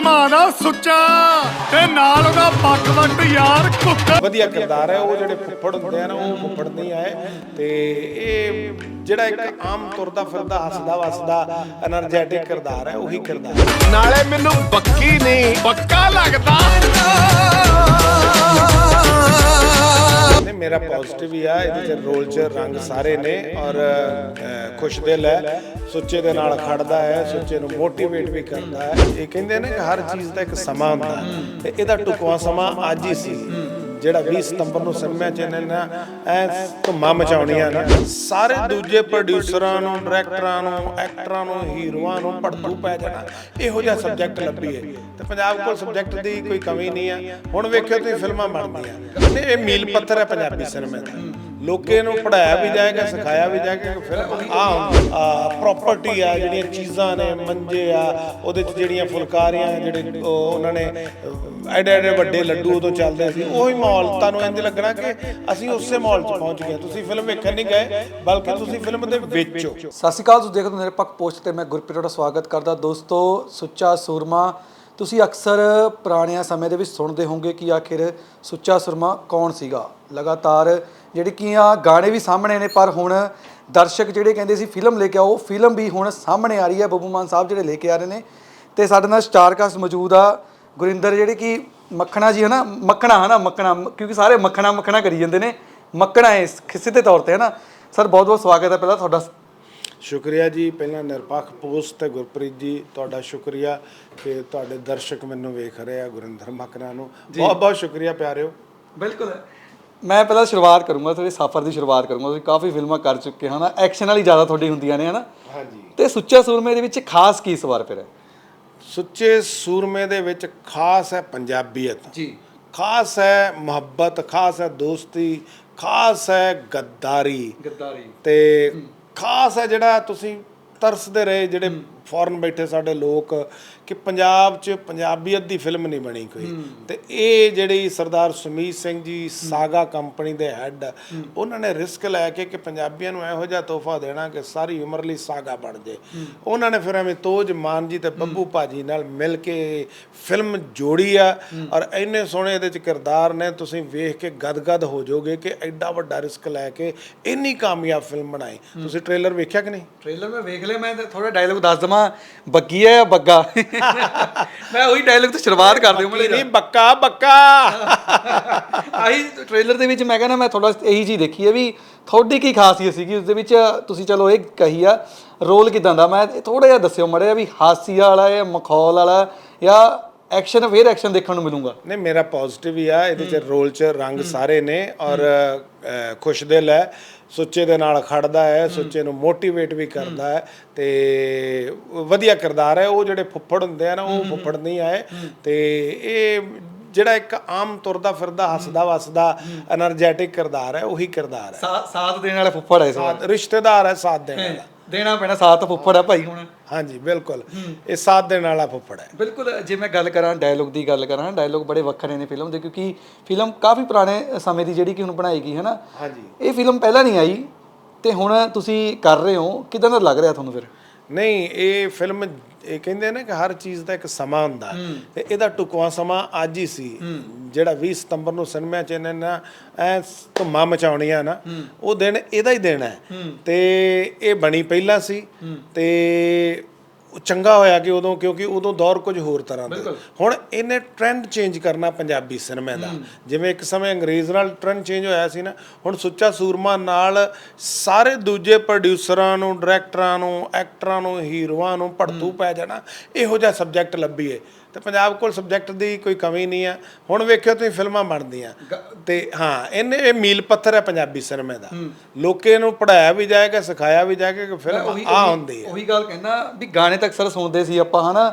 ਧਮਾਨ ਸੁੱਚਾ ਤੇ ਨਾਲ ਉਹਦਾ ਪੱਖ ਵੱਟ ਯਾਰ ਕੁੱਤਾ। ਵਧੀਆ ਕਿਰਦਾਰ ਹੈ ਉਹ ਜਿਹੜੇ ਫੁੱਫੜ ਹੁੰਦੇ ਆ ਨਾ ਉਹ ਫੁੱਫੜ ਨਹੀਂ ਆਏ। ਤੇ ਇਹ ਜਿਹੜਾ ਇੱਕ ਆਮ ਤੁਰਦਾ ਫਿਰਦਾ ਹੱਸਦਾ ਵਸਦਾ એનર્ਜੈਟਿਕ ਕਿਰਦਾਰ ਹੈ ਉਹੀ ਕਿਰਦਾਰ ਨਾਲੇ ਮੈਨੂੰ ਬੱਕੀ ਨਹੀਂ ਪੱਕਾ ਲੱਗਦਾ। ਨੇ, ਮੇਰਾ ਪੋਜ਼ਿਟਿਵ ਹੀ ਆ, ਇਹਦੇ ਚ ਰੋਲ ਚ ਰੰਗ ਸਾਰੇ ਨੇ ਔਰ ਖੁਸ਼ ਦਿਲ ਹੈ, ਸੁੱਚੇ ਦੇ ਨਾਲ ਖੜਦਾ ਹੈ, ਸੁੱਚੇ ਨੂੰ ਮੋਟੀਵੇਟ ਵੀ ਕਰਦਾ ਹੈ। ਇਹ ਕਹਿੰਦੇ ਨੇ ਕਿ ਹਰ ਚੀਜ਼ ਦਾ ਇੱਕ ਸਮਾਂ ਹੁੰਦਾ ਹੈ। ਤੇ ਇਹਦਾ ਟੁਕਵਾ ਸਮਾਂ ਅੱਜ ਹੀ ਸੀ। ਜਿਹੜਾ 20 ਸਤੰਬਰ ਨੂੰ ਸਿਨੇਮਾ ਚ ਇਹਨਾਂ ਨੇ ਐ ਧੁੰਮਾਂ ਮਚਾਉਣੀਆਂ ਨਾ। ਸਾਰੇ ਦੂਜੇ ਪ੍ਰੋਡਿਊਸਰਾਂ ਨੂੰ ਡਾਇਰੈਕਟਰਾਂ ਨੂੰ ਐਕਟਰਾਂ ਨੂੰ ਹੀਰੋਆਂ ਨੂੰ ਪੜਤੂ ਪੈ ਜਾਣਾ। ਇਹੋ ਜਿਹਾ ਸਬਜੈਕਟ ਲੱਭੀਏ। ਤੇ ਪੰਜਾਬ ਕੋਲ ਸਬਜੈਕਟ ਦੀ ਕੋਈ ਕਮੀ ਨਹੀਂ ਆ। ਹੁਣ ਵੇਖਿਓ ਤੁਸੀਂ ਫਿਲਮਾਂ ਬਣਦੀਆਂ। ਤੇ ਇਹ ਮੀਲ ਪੱਥਰ ਹੈ ਪੰਜਾਬੀ ਸਿਨੇਮੇ ਦਾ। ਲੋਕੇ ਨੂੰ ਪੜਾਇਆ ਵੀ ਜਾਏਗਾ, ਸਿਖਾਇਆ ਵੀ ਜਾਏਗਾ ਕਿ ਫਿਲਮ ਆ ਪ੍ਰਾਪਰਟੀ ਆ ਜਿਹੜੀਆਂ ਚੀਜ਼ਾਂ ਨੇ, ਮੰਜੇ ਆ, ਉਹਦੇ ਚ ਜਿਹੜੀਆਂ ਫੁਲਕਾਰੀਆਂ, ਜਿਹੜੇ ਉਹਨਾਂ ਨੇ ਐਡੇ ਐਡੇ ਵੱਡੇ ਲੱਡੂ ਉਦੋਂ ਚੱਲਦੇ ਸੀ, ਉਹੀ ਮਾਹੌਲ ਤੁਹਾਨੂੰ ਇੰਜ ਲੱਗਣਾ ਕਿ ਅਸੀਂ ਉਸੇ ਮਾਹੌਲ 'ਚ ਪਹੁੰਚ ਗਏ। ਤੁਸੀਂ ਫਿਲਮ ਵੇਖਣ ਨਹੀਂ ਗਏ, ਬਲਕਿ ਤੁਸੀਂ ਫਿਲਮ ਦੇ ਵਿੱਚ ਹੋ। ਸਤਿ ਸ਼੍ਰੀ ਅਕਾਲ, ਤੁਸੀਂ ਦੇਖਦੇ ਨਿਰਪੱਖ ਪੋਸਟ ਤੇ ਮੈਂ ਗੁਰਪ੍ਰੀਤ ਤੁਹਾਡਾ ਸਵਾਗਤ ਕਰਦਾ। ਦੋਸਤੋ, ਸੁੱਚਾ ਸੂਰਮਾ, ਤੁਸੀਂ ਅਕਸਰ ਪੁਰਾਣਿਆਂ ਸਮੇਂ ਦੇ ਵਿੱਚ ਸੁਣਦੇ ਹੋਵੋਗੇ ਕਿ ਆਖਿਰ ਸੁੱਚਾ ਸੂਰਮਾ ਕੌਣ ਸੀਗਾ? ਲਗਾਤਾਰ ਜਿਹੜੀ ਕੀ ਆ ਗਾਣੇ ਵੀ ਸਾਹਮਣੇ ਨੇ ਪਰ ਹੁਣ ਦਰਸ਼ਕ ਜਿਹੜੇ ਕਹਿੰਦੇ ਸੀ ਫਿਲਮ ਲੈ ਕੇ ਆਓ ਫਿਲਮ ਵੀ ਹੁਣ ਸਾਹਮਣੇ ਆ ਰਹੀ ਹੈ ਬੱਬੂ ਮਾਨ ਸਾਹਿਬ ਜਿਹੜੇ ਲੈ ਕੇ ਆ ਰਹੇ ਨੇ। ਤੇ ਸਾਡੇ ਨਾਲ ਸਟਾਰ ਕਾਸਟ ਮੌਜੂਦ ਆ ਗੁਰਿੰਦਰ ਜਿਹੜੇ ਕਿ ਮੱਖਣਾ ਜੀ ਹੈ ਨਾ ਮੱਖਣਾ ਹੈ ਨਾ ਮੱਖਣਾ ਕਿਉਂਕਿ ਸਾਰੇ ਮੱਖਣਾ ਮੱਖਣਾ ਕਰੀ ਜਾਂਦੇ ਨੇ। ਮੱਖਣਾ ਹੈ ਇਸ ਕਿਸੇ ਤੌਰ ਤੇ ਹੈ ਨਾ ਸਰ ਬਹੁਤ ਬਹੁਤ ਸਵਾਗਤ ਹੈ ਪਹਿਲਾਂ ਤੁਹਾਡਾ। ਸ਼ੁਕਰੀਆ ਜੀ ਪਹਿਲਾਂ ਨਿਰਪੱਖ ਪੋਸਟ ਤੇ ਗੁਰਪ੍ਰੀਤ ਜੀ ਤੁਹਾਡਾ ਸ਼ੁਕਰੀਆ ਕਿ ਤੁਹਾਡੇ ਦਰਸ਼ਕ ਮੈਨੂੰ ਵੇਖ ਰਹੇ ਆ ਗੁਰਿੰਦਰ ਮਕਨਾ ਨੂੰ। ਬਹੁਤ ਬਹੁਤ ਸ਼ੁਕਰੀਆ ਪਿਆਰਿਓ। ਬਿਲਕੁਲ। ਮੈਂ ਪਹਿਲਾਂ ਸ਼ੁਰੂਆਤ ਕਰੂੰਗਾ ਤੁਹਾਡੇ ਸਫ਼ਰ ਦੀ ਸ਼ੁਰੂਆਤ ਕਰੂੰਗਾ। ਤੁਸੀਂ ਕਾਫੀ ਫਿਲਮਾਂ ਕਰ ਚੁੱਕੇ ਹੋ ਨਾ ਐਕਸ਼ਨ ਵਾਲੀ ਜ਼ਿਆਦਾ ਤੁਹਾਡੀ ਹੁੰਦੀਆਂ ਨੇ ਹਨਾ? ਹਾਂਜੀ। ਤੇ ਸੁੱਚਾ ਸੂਰਮੇ ਦੇ ਵਿੱਚ ਖਾਸ ਕੀ ਸਵਾਰ ਫਿਰ ਹੈ? ਸੁੱਚੇ ਸੂਰਮੇ ਦੇ ਵਿੱਚ ਖਾਸ ਹੈ ਪੰਜਾਬੀਅਤ। ਜੀ। ਖਾਸ ਹੈ ਮੁਹੱਬਤ ਖਾਸ ਹੈ ਦੋਸਤੀ ਖਾਸ ਹੈ ਗੱਦਾਰੀ। ਗੱਦਾਰੀ। ਤੇ ਖਾਸ ਹੈ ਜਿਹੜਾ ਤੁਸੀਂ ਤਰਸਦੇ ਰਹੇ ਜਿਹੜੇ ਫੋਰਨ ਬੈਠੇ ਸਾਡੇ ਲੋਕ ਕਿ ਪੰਜਾਬ 'ਚ ਪੰਜਾਬੀਅਤ ਦੀ ਫਿਲਮ ਨਹੀਂ ਬਣੀ ਕੋਈ। ਤੇ ਇਹ ਜਿਹੜੀ ਸਰਦਾਰ ਸੁਮੀਤ ਸਿੰਘ ਜੀ ਸਾਗਾ ਕੰਪਨੀ ਦੇ ਹੈੱਡ ਉਹਨਾਂ ਨੇ ਰਿਸਕ ਲੈ ਕੇ ਕਿ ਪੰਜਾਬੀਆਂ ਨੂੰ ਇਹੋ ਜਿਹਾ ਤੋਹਫਾ ਦੇਣਾ ਕਿ ਸਾਰੀ ਉਮਰ ਲਈ ਸਾਗਾ ਬਣ ਜੇ। ਉਹਨਾਂ ਨੇ ਫਿਰ ਐਵੇਂ ਤੋਜ ਮਾਨ ਜੀ ਤੇ ਬੱਬੂ ਭਾਜੀ ਨਾਲ ਮਿਲ ਕੇ ਫਿਲਮ ਜੋੜੀ ਆ ਔਰ ਇੰਨੇ ਸੋਹਣੇ ਇਹਦੇ ਚ ਕਿਰਦਾਰ ਨੇ ਤੁਸੀਂ ਵੇਖ ਕੇ ਗਦਗਦ ਹੋ ਜਾਓਗੇ ਕਿ ਐਡਾ ਵੱਡਾ ਰਿਸਕ ਲੈ ਕੇ ਇੰਨੀ ਕਾਮਯਾਬ ਫਿਲਮ ਬਣਾਈ। ਤੁਸੀਂ ਟ੍ਰੇਲਰ ਵੇਖਿਆ ਕਿ ਨਹੀਂ? ਟ੍ਰੇਲਰ ਮੈਂ ਵੇਖ ਲਿਆ ਮੈਂ ਥੋੜਾ ਡਾਇਲੋਗ ਦੱਸ ਦਵਾਂ ਬੱਗੀ ਹੈ ਬੱਗਾ? ਮੈਂ ਉਹੀ ਡਾਇਲੋਗ ਤੋਂ ਸ਼ੁਰੂਆਤ ਕਰ ਦਿਓ ਕੀ ਨਹੀਂ ਬੱਕਾ ਬੱਕਾ। ਆਹੀ ਟ੍ਰੇਲਰ ਦੇ ਵਿੱਚ ਮੈਂ ਕਹਿੰਦਾ ਮੈਂ ਥੋੜਾ ਇਹੀ ਚੀਜ਼ ਦੇਖੀ ਹੈ ਵੀ ਤੁਹਾਡੀ ਕੀ ਖਾਸੀਅਤ ਸੀਗੀ? ਉਸ ਦੇ ਵਿੱਚ ਤੁਸੀਂ ਚਲੋ ਇਹ ਕਹੀ ਆ ਰੋਲ ਕਿਦਾਂ ਦਾ? ਮੈਂ ਥੋੜਾ ਜਿਹਾ ਦੱਸਿਓ ਮੜਿਆ ਵੀ ਹਾਸੀਆ ਵਾਲਾ ਹੈ ਮਖੌਲ ਵਾਲਾ ਜਾਂ ਐਕਸ਼ਨ ਫੇਰ ਐਕਸ਼ਨ ਦੇਖਣ ਨੂੰ ਮਿਲੂਗਾ। ਨਹੀਂ ਮੇਰਾ ਪੋਜ਼ਿਟਿਵ ਹੀ ਆ ਇਹਦੇ ਚ ਰੋਲ ਚ ਰੰਗ ਸਾਰੇ ਨੇ ਔਰ ਖੁਸ਼ ਦਿਲ ਹੈ ਸੁੱਚੇ ਦੇ ਨਾਲ ਖੜਦਾ ਹੈ ਸੁੱਚੇ ਨੂੰ ਮੋਟੀਵੇਟ ਵੀ ਕਰਦਾ ਹੈ। ਤੇ ਵਧੀਆ ਕਿਰਦਾਰ ਹੈ ਉਹ ਜਿਹੜੇ ਫੁੱਫੜ ਹੁੰਦੇ ਆ ਨਾ ਉਹ ਫੁੱਫੜ ਨਹੀਂ ਆਏ ਤੇ ਇਹ ਜਿਹੜਾ ਇੱਕ ਆਮ ਤੁਰਦਾ ਫਿਰਦਾ ਹੱਸਦਾ ਵਸਦਾ એનર્ਜੈਟਿਕ ਕਿਰਦਾਰ ਹੈ ਉਹੀ ਕਿਰਦਾਰ ਹੈ। ਸਾਥ ਦੇਣ ਵਾਲਾ ਫੁੱਫੜ ਹੈ ਸਾਥ ਰਿਸ਼ਤੇਦਾਰ ਹੈ ਸਾਥ ਦੇਣ ਵਾਲਾ। ਦੇਣਾ ਪੈਣਾ ਸਾਥ ਫੁੱਫੜ ਹੈ ਭਾਈ ਹੁਣ। ਹਾਂਜੀ ਬਿਲਕੁਲ। ਇਹ ਸਾਥ ਦੇਣ ਵਾਲਾ ਫੁੱਫੜ ਹੈ। ਬਿਲਕੁਲ ਜੇ ਮੈਂ ਗੱਲ ਕਰਾਂ ਡਾਇਲੋਗ ਦੀ ਗੱਲ ਕਰਾਂ ਡਾਇਲੋਗ ਬੜੇ ਵੱਖਰੇ ਨੇ ਫਿਲਮ ਦੇ ਕਿਉਂਕਿ ਫਿਲਮ ਕਾਫੀ ਪੁਰਾਣੇ ਸਮੇਂ ਦੀ ਜਿਹੜੀ ਕਿ ਹੁਣ ਬਣਾਈ ਗਈ ਹੈ ਨਾ ਹਾਂਜੀ। ਇਹ ਫਿਲਮ ਪਹਿਲਾਂ ਨਹੀਂ ਆਈ ਤੇ ਹੁਣ ਤੁਸੀਂ ਕਰ ਰਹੇ ਹੋ ਕਿਦਾਂ ਦਾ ਲੱਗ ਰਿਹਾ ਤੁਹਾਨੂੰ ਫਿਰ? ਨਹੀਂ ਇਹ ਫਿਲਮ ਇਹ ਕਹਿੰਦੇ ਨੇ ਕਿ ਹਰ ਚੀਜ਼ ਦਾ ਇੱਕ ਸਮਾਂ ਹੁੰਦਾ ਤੇ ਇਹਦਾ ਟੁਕਵਾ ਸਮਾਂ ਅੱਜ ਹੀ ਸੀ। ਜਿਹੜਾ 20 ਸਤੰਬਰ ਨੂੰ ਸਿਨੇਮਾ ਚ ਇਹਨਾਂ ਨੇ ਐ ਧੁੰਮਾਂ ਮਚਾਉਣੀਆਂ ਨਾ ਉਹ ਦਿਨ ਇਹਦਾ ਹੀ ਦਿਨ ਹੈ। ਤੇ ਇਹ ਬਣੀ ਪਹਿਲਾਂ ਸੀ। ਤੇ ਚੰਗਾ ਹੋਇਆ ਕਿ ਉਦੋਂ ਕਿਉਂਕਿ ਉਦੋਂ ਦੌਰ ਕੁਝ ਹੋਰ ਤਰ੍ਹਾਂ ਦਾ। ਹੁਣ ਇਹਨੇ ਟ੍ਰੈਂਡ ਚੇਂਜ ਕਰਨਾ ਪੰਜਾਬੀ ਸਿਨੇਮੇ ਦਾ। ਜਿਵੇਂ ਇੱਕ ਸਮੇਂ ਅੰਗਰੇਜ਼ ਨਾਲ ਟ੍ਰੈਂਡ ਚੇਂਜ ਹੋਇਆ ਸੀ ਨਾ ਹੁਣ ਸੁੱਚਾ ਸੂਰਮਾ ਨਾਲ ਸਾਰੇ ਦੂਜੇ ਪ੍ਰੋਡਿਊਸਰਾਂ ਨੂੰ ਡਾਇਰੈਕਟਰਾਂ ਨੂੰ ਐਕਟਰਾਂ ਨੂੰ ਹੀਰੋਆਂ ਨੂੰ ਪੜਤੂ ਪੈ ਜਾਣਾ। ਇਹੋ ਜਿਹਾ ਸਬਜੈਕਟ ਲੱਭੀਏ ਤੇ ਪੰਜਾਬ ਕੋਲ ਸਬਜੈਕਟ ਦੀ ਕੋਈ ਕਮੀ ਨਹੀਂ ਆ। ਹੁਣ ਵੇਖਿਓ ਤੁਸੀਂ ਫਿਲਮਾਂ ਬਣਦੀਆਂ। ਤੇ ਹਾਂ ਇਹਨੇ ਇਹ ਮੀਲ ਪੱਥਰ ਹੈ ਪੰਜਾਬੀ ਸਿਨੇਮੇ ਦਾ। ਲੋਕੇ ਨੂੰ ਪੜਾਇਆ ਵੀ ਜਾਏਗਾ ਸਿਖਾਇਆ ਵੀ ਜਾਏਗਾ ਕਿ ਫਿਲਮ ਆ ਹੁੰਦੀ ਹੈ। ਉਹੀ ਗੱਲ ਕਹਿੰਦਾ ਵੀ ਗਾਣੇ ਤਾਂ ਅਕਸਰ ਸੁਣਦੇ ਸੀ ਆਪਾਂ ਹਨਾ?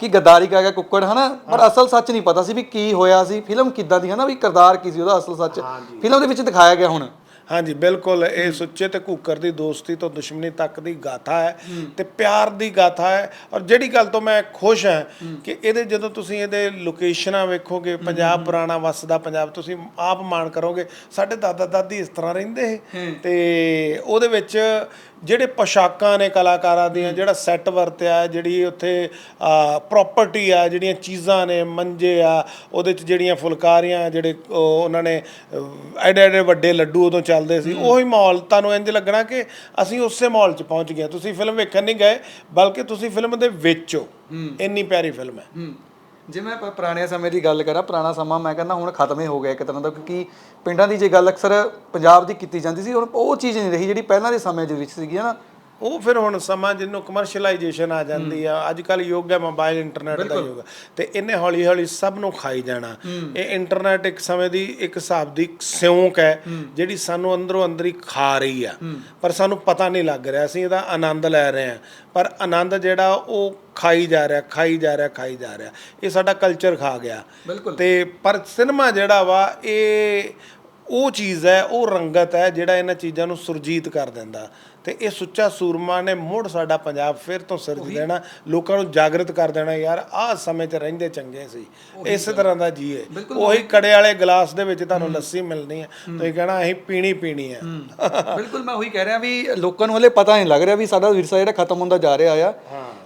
ਕਿ ਗੱਦਾਰੀ ਕਾ ਗਿਆ ਕੁੱਕੜ ਹਨਾ? ਪਰ ਅਸਲ ਸੱਚ ਨਹੀਂ ਪਤਾ ਸੀ ਵੀ ਕੀ ਹੋਇਆ ਸੀ। ਫਿਲਮ ਕਿੱਦਾਂ ਦੀ ਹਨਾ? ਵੀ ਕਿਰਦਾਰ ਕੀ ਸੀ ਉਹਦਾ ਅਸਲ ਸੱਚ। ਫਿਲਮ ਦੇ ਵਿੱਚ ਦਿਖਾਇਆ ਗਿਆ ਹੁਣ। ਹਾਂਜੀ ਬਿਲਕੁਲ। ਇਹ ਸੁੱਚੇ ਤੇ ਕੂਕਰ ਦੀ ਦੋਸਤੀ ਤੋਂ ਦੁਸ਼ਮਣੀ ਤੱਕ ਦੀ ਗਾਥਾ ਹੈ ਤੇ ਪਿਆਰ ਦੀ ਗਾਥਾ ਹੈ। ਔਰ ਜਿਹੜੀ ਗੱਲ ਤੋਂ ਮੈਂ ਖੁਸ਼ ਹਾਂ ਕਿ ਇਹਦੇ ਜਦੋਂ ਤੁਸੀਂ ਇਹਦੇ ਲੋਕੇਸ਼ਨਾਂ ਵੇਖੋਗੇ ਪੰਜਾਬ ਪੁਰਾਣਾ ਵਸਦਾ ਪੰਜਾਬ ਤੁਸੀਂ ਆਪ ਮਾਣ ਕਰੋਗੇ ਸਾਡੇ ਦਾਦਾ ਦਾਦੀ ਇਸ ਤਰ੍ਹਾਂ ਰਹਿੰਦੇ ਸੀ। ਤੇ ਉਹਦੇ ਵਿੱਚ ਜਿਹੜੇ ਪੋਸ਼ਾਕਾਂ ਨੇ ਕਲਾਕਾਰਾਂ ਦੀਆਂ ਜਿਹੜਾ ਸੈੱਟ ਵਰਤਿਆ ਜਿਹੜੀ ਉੱਥੇ ਪ੍ਰਾਪਰਟੀ ਆ ਜਿਹੜੀਆਂ ਚੀਜ਼ਾਂ ਨੇ ਮੰਜੇ ਆ ਉਹਦੇ ਚ ਜਿਹੜੀਆਂ ਫੁਲਕਾਰੀਆਂ ਜਿਹੜੇ ਉਹ ਉਹਨਾਂ ਨੇ ਐਡੇ ਐਡੇ ਵੱਡੇ ਲੱਡੂ ਉਦੋਂ ਚੱਲਦੇ ਸੀ ਉਹੀ ਮਾਹੌਲ ਤੁਹਾਨੂੰ ਇੰਜ ਲੱਗਣਾ ਕਿ ਅਸੀਂ ਉਸੇ ਮਾਹੌਲ 'ਚ ਪਹੁੰਚ ਗਏ। ਤੁਸੀਂ ਫਿਲਮ ਵੇਖਣ ਨਹੀਂ ਗਏ ਬਲਕਿ ਤੁਸੀਂ ਫਿਲਮ ਦੇ ਵਿੱਚ ਹੋ। ਇੰਨੀ ਪਿਆਰੀ ਫਿਲਮ ਹੂੰ। ਜੇ ਮੈਂ ਪ- ਪੁਰਾਣੇ ਸਮੇਂ ਦੀ ਗੱਲ ਕਰਾਂ ਪੁਰਾਣਾ ਸਮਾਂ ਮੈਂ ਕਹਿੰਦਾ ਹੁਣ ਖਤਮ ਹੀ ਹੋ ਗਿਆ ਇੱਕ ਤਰ੍ਹਾਂ ਦਾ ਕਿਉਂਕਿ ਪਿੰਡਾਂ ਦੀ ਜੇ ਗੱਲ ਅਕਸਰ ਪੰਜਾਬ ਦੀ ਕੀਤੀ ਜਾਂਦੀ ਸੀ ਹੁਣ ਉਹ ਚੀਜ਼ ਨਹੀਂ ਰਹੀ ਜਿਹੜੀ ਪਹਿਲਾਂ ਦੇ ਸਮੇਂ ਦੇ ਵਿੱਚ ਸੀਗੀ ਨਾ ਉਹ ਫਿਰ ਹੁਣ ਸਮਾਂ ਜਿਹਨੂੰ ਕਮਰਸ਼ੀਅਲਾਈਜੇਸ਼ਨ ਆ ਜਾਂਦੀ ਆ ਅੱਜ ਕੱਲ ਯੁੱਗ ਹੈ ਮੋਬਾਈਲ ਇੰਟਰਨੈਟ ਦਾ ਯੁੱਗ। ਹੈ। ਤੇ ਇਹਨੇ ਹੌਲੀ ਹੌਲੀ ਸਭ ਨੂੰ ਖਾਈ ਜਾਣਾ। ਇਹ ਇੰਟਰਨੈਟ ਇੱਕ ਸਮੇਂ ਦੀ ਇੱਕ ਹਿਸਾਬ ਦੀ ਸਿਉਂਕ ਹੈ ਜਿਹੜੀ ਸਾਨੂੰ ਅੰਦਰੋਂ ਅੰਦਰ ਹੀ ਖਾ ਰਹੀ ਆ। ਪਰ ਸਾਨੂੰ ਪਤਾ ਨਹੀਂ ਲੱਗ ਰਿਹਾ ਅਸੀਂ ਇਹਦਾ ਆਨੰਦ ਲੈ ਰਹੇ ਹਾਂ। ਪਰ ਆਨੰਦ ਜਿਹੜਾ ਉਹ ਖਾਈ ਜਾ ਰਿਹਾ ਖਾਈ ਜਾ ਰਿਹਾ ਖਾਈ ਜਾ ਰਿਹਾ। ਇਹ ਸਾਡਾ ਕਲਚਰ ਖਾ ਗਿਆ। ਤੇ ਪਰ ਸਿਨੇਮਾ ਜਿਹੜਾ ਵਾ ਇਹ ਉਹ ਚੀਜ਼ ਹੈ ਉਹ ਰੰਗਤ ਹੈ ਜਿਹੜਾ ਇਹਨਾਂ ਚੀਜ਼ਾਂ ਨੂੰ ਸੁਰਜੀਤ ਕਰ ਦਿੰਦਾ। ਤੇ ਇਹ ਸੁੱਚਾ ਸੂਰਮਾ ਨੇ ਮੁੜ ਸਾਡਾ ਪੰਜਾਬ ਫਿਰ ਤੋਂ ਸਿਰਜ ਦੇਣਾ ਲੋਕਾਂ ਨੂੰ ਜਾਗਰਤ ਕਰ ਦੇਣਾ ਯਾਰ ਆਹ ਸਮੇਂ 'ਚ ਰਹਿੰਦੇ ਚੰਗੇ ਸੀ। ਇਸੇ ਤਰ੍ਹਾਂ ਦਾ ਜੀਏ ਉਹੀ ਕੜੇ ਵਾਲੇ ਗਲਾਸ ਦੇ ਵਿੱਚ ਤੁਹਾਨੂੰ ਲੱਸੀ ਮਿਲਣੀ ਹੈ। ਤੁਸੀਂ ਕਹਿਣਾ ਅਸੀਂ ਪੀਣੀ ਪੀਣੀ ਹੈ। ਬਿਲਕੁਲ ਮੈਂ ਉਹੀ ਕਹਿ ਰਿਹਾ ਵੀ ਲੋਕਾਂ ਨੂੰ ਹਲੇ ਪਤਾ ਨਹੀਂ ਲੱਗ ਰਿਹਾ ਵੀ ਸਾਡਾ ਵਿਰਸਾ ਜਿਹੜਾ ਖਤਮ ਹੁੰਦਾ ਜਾ ਰਿਹਾ ਆ।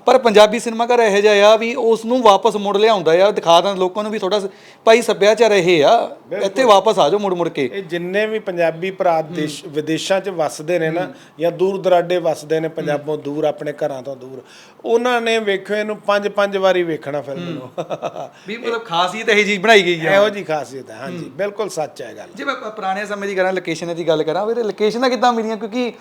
ਪਰ ਪੰਜਾਬੀ ਸਿਨੇਮਾ ਘਰ ਇਹੋ ਜਿਹਾ ਆ ਵੀ ਉਸ ਨੂੰ ਵਾਪਸ ਮੁੜ ਲਿਆਉਂਦਾ ਆ। ਦਿਖਾ ਦਾਂ ਲੋਕਾਂ ਨੂੰ ਵੀ ਥੋੜਾ ਭਾਈ ਸੱਭਿਆਚਾਰ ਇਹ ਆ। ਇੱਥੇ ਵਾਪਸ ਆ ਜਾਓ ਮੁੜ ਮੁੜ ਕੇ। ਇਹ ਜਿੰਨੇ ਵੀ ਪੰਜਾਬੀ ਭਰਾ ਦੇਸ਼ ਵਿਦੇਸ਼ਾਂ 'ਚ ਵੱਸਦੇ ਨੇ ਨਾ ਜਾਂ ਦੂਰ ਦਰਾਡੇ ਵੱਸਦੇ ਨੇ ਪੰਜਾਬੋਂ ਦੂਰ ਆਪਣੇ ਘਰਾਂ ਤੋਂ ਦੂਰ ਉਹਨਾਂ ਨੇ ਵੇਖਿਓ ਇਹਨੂੰ ਪੰਜ ਪੰਜ ਵਾਰੀ ਵੇਖਣਾ ਫਿਲਮ ਨੂੰ। ਵੀ ਮਤਲਬ ਖਾਸੀਅਤ ਇਹ ਜੀ ਬਣਾਈ ਗਈ ਆ। ਇਹੋ ਜੀ ਖਾਸੀਅਤ ਹੈ ਹਾਂਜੀ। ਬਿਲਕੁਲ ਸੱਚ ਹੈ ਗੱਲ। ਜੇ ਮੈਂ ਪੁਰਾਣੇ ਸਮੇਂ ਦੀ ਕਰਾਂ ਲੋਕੇਸ਼ਨ ਦੀ ਗੱਲ ਕਰਾਂ ਵੀਰੇ ਲੋਕੇਸ਼ਨਾਂ ਕਿੱਦਾਂ ਮਿਲੀਆਂ? ਕਿਉਂਕਿ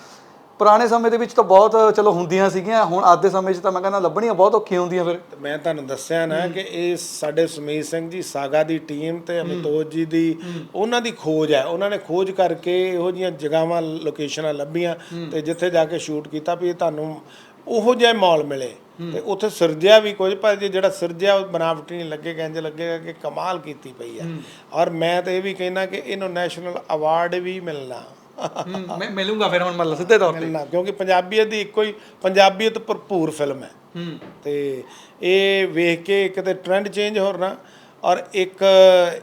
ਪੁਰਾਣੇ ਸਮੇਂ ਦੇ ਵਿੱਚ ਤਾਂ ਬਹੁਤ ਚਲੋ ਹੁੰਦੀਆਂ ਸੀਗੀਆਂ ਹੁਣ ਅੱਜ ਦੇ ਸਮੇਂ 'ਚ ਤਾਂ ਮੈਂ ਕਹਿੰਦਾ ਲੱਭਣੀਆਂ ਬਹੁਤ ਔਖੀਆਂ ਹੁੰਦੀਆਂ ਫਿਰ। ਤੇ ਮੈਂ ਤੁਹਾਨੂੰ ਦੱਸਿਆ ਨਾ ਕਿ ਇਹ ਸਾਡੇ ਸੁਮੀਤ ਸਿੰਘ ਜੀ ਸਾਗਾ ਦੀ ਟੀਮ ਤੇ ਅਮਿਤੋਜ ਜੀ ਦੀ ਉਹਨਾਂ ਦੀ ਖੋਜ ਹੈ। ਉਹਨਾਂ ਨੇ ਖੋਜ ਕਰਕੇ ਇਹੋ ਜੀਆਂ ਜਗ੍ਹਾਵਾਂ ਲੋਕੇਸ਼ਨਾਂ ਲੱਭੀਆਂ ਤੇ ਜਿੱਥੇ ਜਾ ਕੇ ਸ਼ੂਟ ਕੀਤਾ ਵੀ ਇਹ ਤੁਹਾਨੂੰ ਉਹੋ ਜਿਹਾ ਮਾਹੌਲ ਮਿਲੇ। ਤੇ ਉੱਥੇ ਸਿਰਜਿਆ ਵੀ ਕੁਝ ਪਰ ਜਿਹੜਾ ਸਿਰਜਿਆ ਉਹ ਬਨਾਵਟੀ ਨਹੀਂ ਲੱਗੇਗਾ ਇੰਜ ਲੱਗੇਗਾ ਕਿ ਕਮਾਲ ਕੀਤੀ ਪਈ ਹੈ। ਔਰ ਮੈਂ ਤਾਂ ਇਹ ਵੀ ਕਹਿਣਾ ਕਿ ਇਹਨੂੰ ਨੈਸ਼ਨਲ ਅਵਾਰਡ ਵੀ ਮਿਲਣਾ। ਮੈਂ ਮਿਲੂੰਗਾ ਫਿਰ ਹੁਣ ਮਤਲਬ ਸਿੱਧੇ ਤੌਰ ਤੇ। ਮਿਲਣਾ ਕਿਉਂਕਿ ਪੰਜਾਬੀਅਤ ਦੀ ਇੱਕੋ ਹੀ ਪੰਜਾਬੀਅਤ ਭਰਪੂਰ ਫਿਲਮ ਹੈ। ਤੇ ਇਹ ਵੇਖ ਕੇ ਇੱਕ ਤੇ ਟ੍ਰੈਂਡ ਚੇਂਜ ਹੋਣਾ ਔਰ ਇੱਕ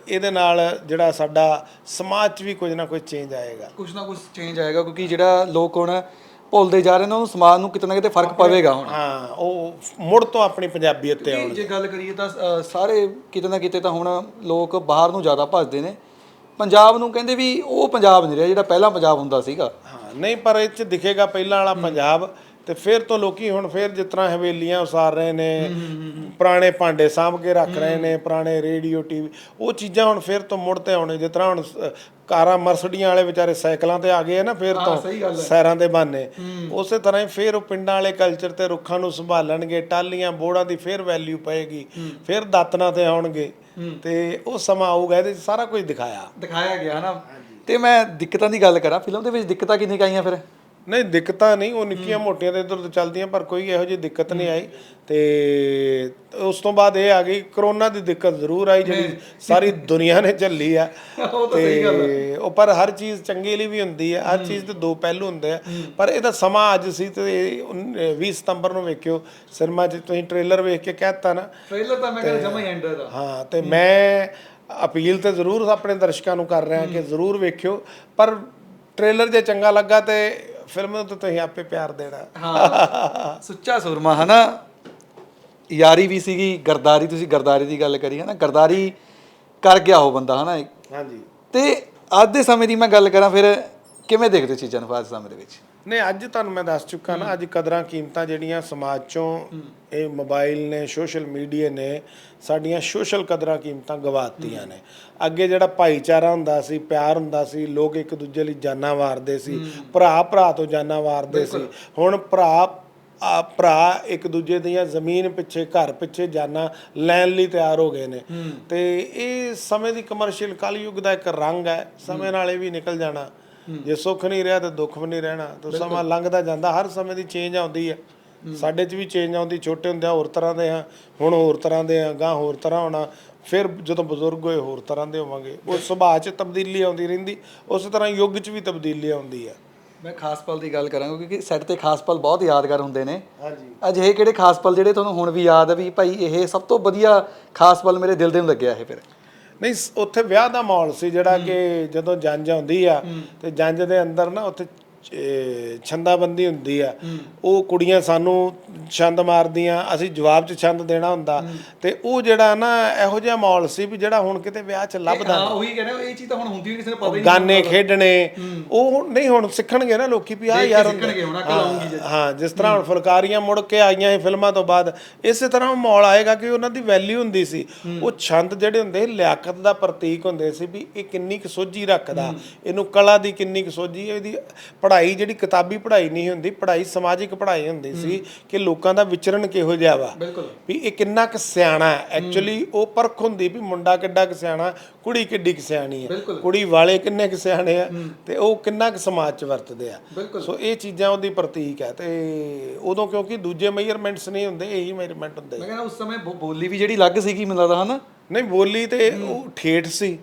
ਇਹਦੇ ਨਾਲ ਜਿਹੜਾ ਸਾਡਾ ਸਮਾਜ 'ਚ ਵੀ ਕੁਝ ਨਾ ਕੁਝ ਚੇਂਜ ਆਏਗਾ। ਕੁਝ ਨਾ ਕੁਝ ਚੇਂਜ ਆਏਗਾ ਕਿਉਂਕਿ ਜਿਹੜਾ ਲੋਕ ਹੁਣ ਭੁੱਲਦੇ ਜਾ ਰਹੇ ਨੇ ਉਹਨੂੰ ਸਮਾਜ ਨੂੰ ਕਿਤੇ ਨਾ ਕਿਤੇ ਫ਼ਰਕ ਪਵੇਗਾ ਹੁਣ। ਹਾਂ ਉਹ ਮੁੜ ਤੋਂ ਆਪਣੀ ਪੰਜਾਬੀਅਤ ਤੇ ਆਉਣ ਜੇ ਗੱਲ ਕਰੀਏ ਤਾਂ ਅ, ਸਾਰੇ ਕਿਤੇ ਨਾ ਕਿਤੇ ਤਾਂ ਹੁਣ ਲੋਕ ਬਾਹਰ ਨੂੰ ਜ਼ਿਆਦਾ ਭੱਜਦੇ ਨੇ ਪੰਜਾਬ ਨੂੰ ਕਹਿੰਦੇ ਵੀ ਉਹ ਪੰਜਾਬ ਨਹੀਂ ਰਿਹਾ ਜਿਹੜਾ ਪਹਿਲਾਂ ਪੰਜਾਬ ਹੁੰਦਾ ਸੀਗਾ। ਹਾਂ ਨਹੀਂ ਪਰ ਇਹ 'ਚ ਦਿਖੇਗਾ ਪਹਿਲਾਂ ਵਾਲਾ ਪੰਜਾਬ ਤੇ ਫਿਰ ਤੋਂ ਲੋਕੀ ਹੁਣ ਫਿਰ ਜਿਸ ਤਰ੍ਹਾਂ ਹਵੇਲੀਆਂ ਉਸਾਰ ਰਹੇ ਨੇ ਪੁਰਾਣੇ ਭਾਂਡੇ ਸਾਂਭ ਕੇ ਰੱਖ ਰਹੇ ਨੇ ਪੁਰਾਣੇ ਰੇਡੀਓ ਟੀਵੀ ਉਹ ਚੀਜ਼ਾਂ ਹੁਣ ਫਿਰ ਤੋਂ ਮੁੜ ਤੇ ਆਉਣੇ ਜਿਸ ਤਰ੍ਹਾਂ ਹੁਣ ਕਾਰਾਂ ਮਰਸਡੀਆਂ ਵਾਲੇ ਵਿਚਾਰੇ ਸਾਈਕਲਾਂ ਤੇ ਆ ਗਏ ਨਾ ਫਿਰ ਤੋਂ ਸੈਰਾਂ ਦੇ ਬਹਾਨੇ। ਉਸੇ ਤਰ੍ਹਾਂ ਹੀ ਫਿਰ ਉਹ ਪਿੰਡਾਂ ਵਾਲੇ ਕਲਚਰ ਤੇ ਰੁੱਖਾਂ ਨੂੰ ਸੰਭਾਲਣਗੇ ਟਾਲੀਆਂ ਬੋੜਾਂ ਦੀ ਫਿਰ ਵੈਲਿਊ ਪਏਗੀ। ਫਿਰ ਦਾਤਨਾਂ ਤੇ ਆਉਣਗੇ। ਤੇ ਉਹ ਸਮਾਂ ਆਊਗਾ ਇਹਦੇ 'ਚ ਸਾਰਾ ਕੁਝ ਦਿਖਾਇਆ। ਦਿਖਾਇਆ ਗਿਆ ਨਾ ਤੇ ਮੈਂ ਦਿੱਕਤਾਂ ਦੀ ਗੱਲ ਕਰਾਂ ਫਿਲਮ ਦੇ ਵਿੱਚ ਦਿੱਕਤਾਂ ਕਿੰਨੀ ਕਾਈਆਂ ਫਿਰ? ਨਹੀਂ ਦਿੱਕਤਾਂ ਨਹੀਂ ਉਹ ਨਿੱਕੀਆਂ ਮੋਟੀਆਂ ਤੇ ਇੱਧਰ ਤੋਂ ਚੱਲਦੀਆਂ ਪਰ ਕੋਈ ਇਹੋ ਜਿਹੀ ਦਿੱਕਤ ਨਹੀਂ ਆਈ। ਤੇ ਉਸ ਤੋਂ ਬਾਅਦ ਇਹ ਆ ਗਈ ਕਰੋਨਾ ਦੀ ਦਿੱਕਤ ਜ਼ਰੂਰ ਆਈ ਜਿਹੜੀ ਸਾਰੀ ਦੁਨੀਆ ਨੇ ਝੱਲੀ ਆ। ਤਾਂ ਉਹ ਪਰ ਹਰ ਚੀਜ਼ ਚੰਗੇ ਲਈ ਵੀ ਹੁੰਦੀ ਹੈ ਹਰ ਚੀਜ਼ ਦੇ ਦੋ ਪਹਿਲੂ ਹੁੰਦੇ ਆ। ਪਰ ਇਹਦਾ ਸਮਾਂ ਅੱਜ ਸੀ ਤੇ ਇਹ ਉਨ- 20 ਸਤੰਬਰ ਨੂੰ ਵੇਖਿਓ ਸਿਨੇਮਾ 'ਚ ਤੁਸੀਂ ਟ੍ਰੇਲਰ ਵੇਖ ਕੇ ਕਹਿਤਾ ਨਾ। ਟ੍ਰੇਲਰ ਤਾਂ ਮੈਂ ਕਹਿੰਦਾ ਜਮਾ ਹੀ ਐਂਡ ਦਾ। ਹਾਂ ਤੇ ਮੈਂ ਅਪੀਲ ਤੇ ਜ਼ਰੂਰ ਆਪਣੇ ਦਰਸ਼ਕਾਂ ਨੂੰ ਕਰ ਰਿਹਾ ਕਿ ਜ਼ਰੂਰ ਵੇਖਿਓ ਪਰ ਟ੍ਰੇਲਰ ਜੇ ਚੰਗਾ ਲੱਗਾ ਤੇ ਫਿਲਮ ਨੂੰ ਤਾਂ ਤੁਸੀਂ ਆਪੇ ਪਿਆਰ ਦੇਣਾ। ਹਾਂ। ਸੁੱਚਾ ਸੁਰਮਾ ਹਨਾ? ਯਾਰੀ ਵੀ ਸੀਗੀ ਗਰਦਾਰੀ ਤੁਸੀਂ ਗਰਦਾਰੀ ਦੀ ਗੱਲ ਕਰੀ ਹਨਾ? ਗਰਦਾਰੀ ਕਰ ਗਿਆ ਉਹ ਬੰਦਾ ਹਨਾ? ਹਾਂਜੀ। ਤੇ ਅੱਜ ਦੇ ਸਮੇਂ ਦੀ ਮੈਂ ਗੱਲ ਕਰਾਂ ਫਿਰ ਕਿਵੇਂ ਦੇਖਦੇ ਚੀਜ਼ਾਂ ਨੂੰ ਅੱਜ ਸਮੇਂ ਦੇ ਵਿੱਚ? ਨਹੀਂ ਅੱਜ ਤੁਹਾਨੂੰ ਮੈਂ ਦੱਸ ਚੁੱਕਾ ਨਾ ਅੱਜ ਕਦਰਾਂ ਕੀਮਤਾਂ ਜਿਹੜੀਆਂ ਸਮਾਜ ਚੋਂ ਇਹ ਮੋਬਾਈਲ ਨੇ ਸੋਸ਼ਲ ਮੀਡੀਆ ਨੇ ਸਾਡੀਆਂ ਸੋਸ਼ਲ ਕਦਰਾਂ ਕੀਮਤਾਂ ਗਵਾਤੀਆਂ ਨੇ। ਅੱਗੇ ਜਿਹੜਾ ਭਾਈਚਾਰਾ ਹੁੰਦਾ ਸੀ ਪਿਆਰ ਹੁੰਦਾ ਸੀ ਲੋਕ ਇੱਕ ਦੂਜੇ ਲਈ ਜਾਨਾਂ ਵਾਰਦੇ ਸੀ ਭਰਾ ਭਰਾ ਤੋਂ ਜਾਨਾਂ ਵਾਰਦੇ ਸੀ। ਹੁਣ ਭਰਾ ਆ ਭਰਾ ਇੱਕ ਦੂਜੇ ਦੀਆਂ ਜ਼ਮੀਨ ਪਿੱਛੇ ਘਰ ਪਿੱਛੇ ਜਾਨਾਂ ਲੈਣ ਲਈ ਤਿਆਰ ਹੋ ਗਏ ਨੇ। ਤੇ ਇਹ ਸਮੇਂ ਦੀ ਕਮਰਸ਼ੀਅਲ ਕਲਯੁੱਗ ਦਾ ਇੱਕ ਰੰਗ ਹੈ ਸਮੇਂ ਨਾਲ ਇਹ ਵੀ ਨਿਕਲ ਜਾਣਾ। ਜੇ ਸੁੱਖ ਨਹੀਂ ਰਿਹਾ ਤੇ ਦੁੱਖ ਵੀ ਨਹੀਂ ਰਹਿਣਾ। ਤੇ ਸਮਾਂ ਲੰਘਦਾ ਜਾਂਦਾ ਹਰ ਸਮੇਂ ਦੀ ਚੇਂਜ ਆਉਂਦੀ ਹੈ। ਸਾਡੇ 'ਚ ਵੀ ਚੇਂਜ ਆਉਂਦੀ ਛੋਟੇ ਹੁੰਦਿਆਂ ਹੋਰ ਤਰ੍ਹਾਂ ਦੇ ਆ ਹੁਣ ਹੋਰ ਤਰ੍ਹਾਂ ਦੇ ਆ ਗਾਂ ਹੋਰ ਤਰ੍ਹਾਂ ਹੋਣਾ ਫਿਰ ਜਦੋਂ ਬਜ਼ੁਰਗ ਹੋਏ ਹੋਰ ਤਰ੍ਹਾਂ ਦੇ ਹੋਵਾਂਗੇ। ਉਹ ਸੁਭਾਅ 'ਚ ਤਬਦੀਲੀ ਆਉਂਦੀ ਰਹਿੰਦੀ ਉਸੇ ਤਰ੍ਹਾਂ ਯੁੱਗ 'ਚ ਵੀ ਤਬਦੀਲੀ ਆਉਂਦੀ ਹੈ ਮੈਂ ਖਾਸ ਪਲ ਦੀ ਗੱਲ ਕਰਾਂਗਾ ਕਿਉਂਕਿ ਸੈੱਟ ਤੇ ਖਾਸ ਪਲ ਬਹੁਤ ਯਾਦਗਾਰ ਹੁੰਦੇ ਨੇ। ਹਾਂਜੀ। ਅੱਜ ਇਹ ਕਿਹੜੇ ਖਾਸ ਪਲ ਜਿਹੜੇ ਤੁਹਾਨੂੰ ਹੁਣ ਵੀ ਯਾਦ ਆ ਵੀ ਭਾਈ ਇਹ ਸਭ ਤੋਂ ਵਧੀਆ ਖਾਸ ਪਲ ਮੇਰੇ ਦਿਲ ਦੇ ਨੂੰ ਲੱਗਿਆ ਇਹ ਫਿਰ? ਨਹੀਂ ਸ- ਉੱਥੇ ਵਿਆਹ ਦਾ ਮਾਹੌਲ ਸੀ ਜਿਹੜਾ ਕਿ ਜਦੋਂ ਜੰਜ ਆਉਂਦੀ ਆ ਤੇ ਜੰਜ ਦੇ ਅੰਦਰ ਨਾ ਉੱਥੇ ਛੰਦਾਬੰਦੀ ਹੁੰਦੀ ਆ। ਉਹ ਕੁੜੀਆਂ ਸਾਨੂੰ ਛੰਦ ਮਾਰਦੀਆਂ ਅਸੀਂ ਜਵਾਬ ਚ ਛੰਦ ਦੇਣਾ ਹੁੰਦਾ। ਤੇ ਉਹ ਜਿਹੜਾ ਨਾ ਇਹੋ ਜਿਹਾ ਮਾਹੌਲ ਸੀ ਵੀ ਜਿਹੜਾ ਹੁਣ ਕਿਤੇ ਵਿਆਹ ਚ ਲੱਭਦਾ ਹਾਂ ਉਹੀ ਕਹਿੰਦਾ ਇਹ ਚੀਜ਼ ਤਾਂ ਹੁਣ ਹੁੰਦੀ ਨਹੀਂ ਕਿਸੇ ਨੂੰ ਪਤਾ ਹੀ ਨਹੀਂ ਗਾਨੇ ਖੇਡਣੇ ਉਹ ਨਹੀਂ ਹੁਣ ਸਿੱਖਣਗੇ ਨਾ ਲੋਕੀ ਵੀ ਆ ਯਾਰ ਸਿੱਖਣਗੇ ਹੁਣ, ਅਕਲ ਆਊਗੀ ਜੇ। ਹਾਂ ਜਿਸ ਤਰ੍ਹਾਂ ਹੁਣ ਫੁਲਕਾਰੀਆਂ ਮੁੜ ਕੇ ਆਈਆਂ ਇਹ ਫਿਲਮਾਂ ਤੋਂ ਬਾਅਦ ਇਸੇ ਤਰ੍ਹਾਂ ਉਹ ਮਾਹੌਲ ਆਏਗਾ ਕਿ ਉਹਨਾਂ ਦੀ ਵੈਲਿਊ ਹੁੰਦੀ ਸੀ। ਉਹ ਛੰਦ ਜਿਹੜੇ ਹੁੰਦੇ ਲਿਆਕਤ ਦਾ ਪ੍ਰਤੀਕ ਹੁੰਦੇ ਸੀ ਵੀ ਇਹ ਕਿੰਨੀ ਕੁ ਸੋਝੀ ਰੱਖਦਾ। ਇਹਨੂੰ ਕਲਾ ਦੀ ਕਿੰਨੀ ਕੁ ਸੋਝੀ ਇਹਦੀ ਪੜ੍ਹਾਈ ਜਿਹੜੀ ਕਿਤਾਬੀ ਪੜ੍ਹਾਈ ਨਹੀਂ ਹੁੰਦੀ ਪੜ੍ਹਾਈ ਸਮਾਜਿਕ ਪੜ੍ਹਾਈ ਹੁੰਦੀ ਸੀ ਕਿ ਲੋਕਾਂ ਦਾ ਵਿਚਰਨ ਕਿਹੋ ਜਿਹਾ ਵਾ। ਵੀ ਇਹ ਕਿੰਨਾ ਕੁ ਸਿਆਣਾ ਹੈ। ਐਕਚੁਅਲੀ ਉਹ ਪਰਖ ਹੁੰਦੀ ਵੀ ਮੁੰਡਾ ਕਿੱਡਾ ਕੁ ਸਿਆਣਾ ਕੁੜੀ ਕਿੱਡੀ ਕੁ ਸਿਆਣੀ ਹੈ। ਕੁੜੀ ਵਾਲੇ ਕਿੰਨੇ ਕੁ ਸਿਆਣੇ ਆ ਤੇ ਉਹ ਕਿੰਨਾ ਕੁ ਸਮਾਜ 'ਚ ਵਰਤਦੇ ਆ। ਸੋ ਇਹ ਚੀਜ਼ਾਂ ਉਹਦੀ ਪ੍ਰਤੀਕ ਹੈ ਤੇ ਉਦੋਂ ਕਿਉਂਕਿ ਦੂਜੇ ਮੇਜਰਮੈਂਟਸ ਨਹੀਂ ਹੁੰਦੇ ਇਹੀ ਮੇਜਰਮੈਂਟ ਹੁੰਦੇ ਮੈਂ ਕਹਿੰਦਾ ਉਸ ਸਮੇਂ ਬੋਲੀ ਵੀ ਜਿਹੜੀ ਲੱਗ ਸੀਗੀ ਮੈਨੂੰ ਲੱਗਦਾ ਹਨਾ? ਨਹੀਂ ਬੋਲੀ ਤੇ ਉਹ ਠੇਠ ਸੀ।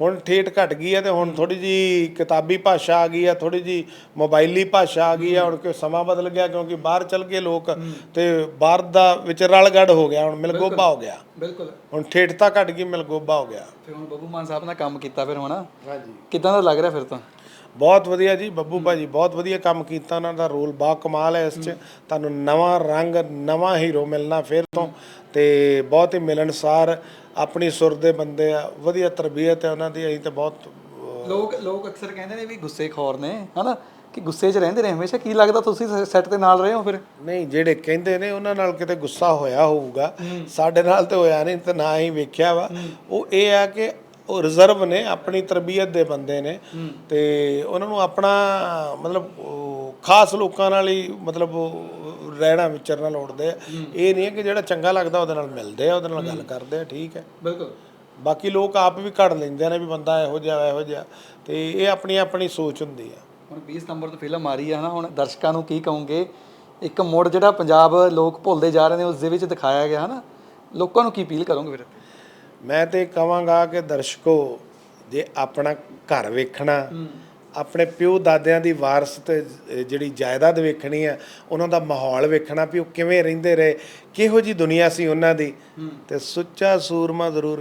ਹੁਣ ਠੇਠ ਘਟ ਗਈ ਹੈ ਤੇ ਹੁਣ ਥੋੜੀ ਜੀ ਕਿਤਾਬੀ ਭਾਸ਼ਾ ਆ ਗਈ ਹੈ ਥੋੜੀ ਜੀ ਮੋਬਾਈਲੀ ਭਾਸ਼ਾ ਆ ਗਈ ਹੈ। ਹੁਣ ਕਿ ਸਮਾਂ ਬਦਲ ਗਿਆ ਕਿਉਂਕਿ ਬਾਹਰ ਚਲ ਗਏ ਲੋਕ ਤੇ ਬਾਹਰ ਦਾ ਵਿੱਚ ਰਲਗੜ ਹੋ ਗਿਆ ਹੁਣ ਮਿਲਗੋਬਾ ਹੋ ਗਿਆ। ਬਿਲਕੁਲ। ਹੁਣ ਠੇਠਤਾ ਘਟ ਗਈ ਮਿਲਗੋਬਾ ਹੋ ਗਿਆ। ਫਿਰ ਹੁਣ ਬੱਬੂ ਮਾਨ ਸਾਹਿਬ ਨਾਲ ਕੰਮ ਕੀਤਾ ਫਿਰ ਹੁਣ। ਹਾਂਜੀ। ਕਿਦਾਂ ਦਾ ਲੱਗ ਰਿਹਾ ਫਿਰ ਤਾਂ? ਬਹੁਤ ਵਧੀਆ ਜੀ ਬੱਬੂ ਭਾਜੀ ਬਹੁਤ ਵਧੀਆ ਕੰਮ ਕੀਤਾ ਉਹਨਾਂ ਦਾ ਰੋਲ ਬਾ ਕਮਾਲ ਹੈ ਇਸ 'ਚ। ਤੁਹਾਨੂੰ ਨਵਾਂ ਰੰਗ ਨਵਾਂ ਹੀਰੋ ਮਿਲਣਾ ਫਿਰ ਤੋਂ ਤੇ ਬਹੁਤ ਹੀ ਮਿਲਣਸਾਰ ਆਪਣੀ ਸੁਰ ਦੇ ਬੰਦੇ ਆ ਵਧੀਆ ਤਰਬੀਅਤ ਹੈ ਉਹਨਾਂ ਦੀ ਅਸੀਂ ਤੇ ਬਹੁਤ ਲੋਕ ਲੋਕ ਅਕਸਰ ਕਹਿੰਦੇ ਨੇ ਵੀ ਗੁੱਸੇ ਖੋਰ ਨੇ ਹਨਾ? ਕਿ ਗੁੱਸੇ 'ਚ ਰਹਿੰਦੇ ਨੇ ਹਮੇਸ਼ਾ ਕੀ ਲੱਗਦਾ ਤੁਸੀਂ ਸੈੱਟ ਤੇ ਨਾਲ ਰਹੇ ਹੋ ਫਿਰ? ਨਹੀਂ ਜਿਹੜੇ ਕਹਿੰਦੇ ਨੇ ਉਹਨਾਂ ਨਾਲ ਕਿਤੇ ਗੁੱਸਾ ਹੋਇਆ ਹੋਊਗਾ ਸਾਡੇ ਨਾਲ ਤੇ ਹੋਇਆ ਨਹੀਂ ਤੇ ਨਾ ਹੀ ਵੇਖਿਆ ਵਾ। ਉਹ ਇਹ ਆ ਕਿ ਉਹ ਰਿਜ਼ਰਵ ਨੇ ਆਪਣੀ ਤਰਬੀਅਤ ਦੇ ਬੰਦੇ ਨੇ। ਤੇ ਉਹਨਾਂ ਨੂੰ ਆਪਣਾ ਮਤਲਬ ਖਾਸ ਲੋਕਾਂ ਨਾਲ ਹੀ ਮਤਲਬ ਰਹਿਣਾ ਵਿਚਰਨਾ ਲੋੜਦੇ ਆ। ਇਹ ਨਹੀਂ ਹੈ ਕਿ ਜਿਹੜਾ ਚੰਗਾ ਲੱਗਦਾ ਉਹਦੇ ਨਾਲ ਮਿਲਦੇ ਆ ਉਹਦੇ ਨਾਲ ਗੱਲ ਕਰਦੇ ਆ ਠੀਕ ਹੈ। ਬਿਲਕੁਲ। ਬਾਕੀ ਲੋਕ ਆਪ ਵੀ ਘੜ ਲੈਂਦੇ ਨੇ ਵੀ ਬੰਦਾ ਇਹੋ ਜਿਹਾ ਇਹੋ ਜਿਹਾ। ਤੇ ਇਹ ਆਪਣੀ ਆਪਣੀ ਸੋਚ ਹੁੰਦੀ ਆ। ਹੁਣ 20 ਸਤੰਬਰ ਤੋਂ ਫਿਲਮ ਆ ਰਹੀ ਹੈ ਹਨਾ? ਹੁਣ ਦਰਸ਼ਕਾਂ ਨੂੰ ਕੀ ਕਹੋਗੇ? ਇੱਕ ਮੋੜ ਜਿਹੜਾ ਪੰਜਾਬ ਲੋਕ ਭੁੱਲਦੇ ਜਾ ਰਹੇ ਨੇ ਉਸ ਦੇ ਵਿੱਚ ਦਿਖਾਇਆ ਗਿਆ ਹਨਾ? ਲੋਕਾਂ ਨੂੰ ਕੀ ਅਪੀਲ ਕਰੋਗੇ ਫਿਰ? ਮੈਂ ਤੇ ਕਹਾਂਗਾ ਕਿ ਦਰਸ਼ਕੋ ਜੇ ਆਪਣਾ ਘਰ ਵੇਖਣਾ ਆਪਣੇ ਪਿਓ ਦਾਦਿਆਂ ਦੀ ਵਾਰਸ ਤੇ ਜ- ਜਿਹੜੀ ਜਾਇਦਾਦ ਵੇਖਣੀ ਆ ਉਹਨਾਂ ਦਾ ਮਾਹੌਲ ਵੇਖਣਾ ਵੀ ਉਹ ਕਿਵੇਂ ਰਹਿੰਦੇ ਰਹੇ ਕਿਹੋ ਜੀ ਦੁਨੀਆ ਸੀ ਉਹਨਾਂ ਦੀ। ਤੇ ਸੁੱਚਾ ਸੂਰਮਾ ਜ਼ਰੂਰ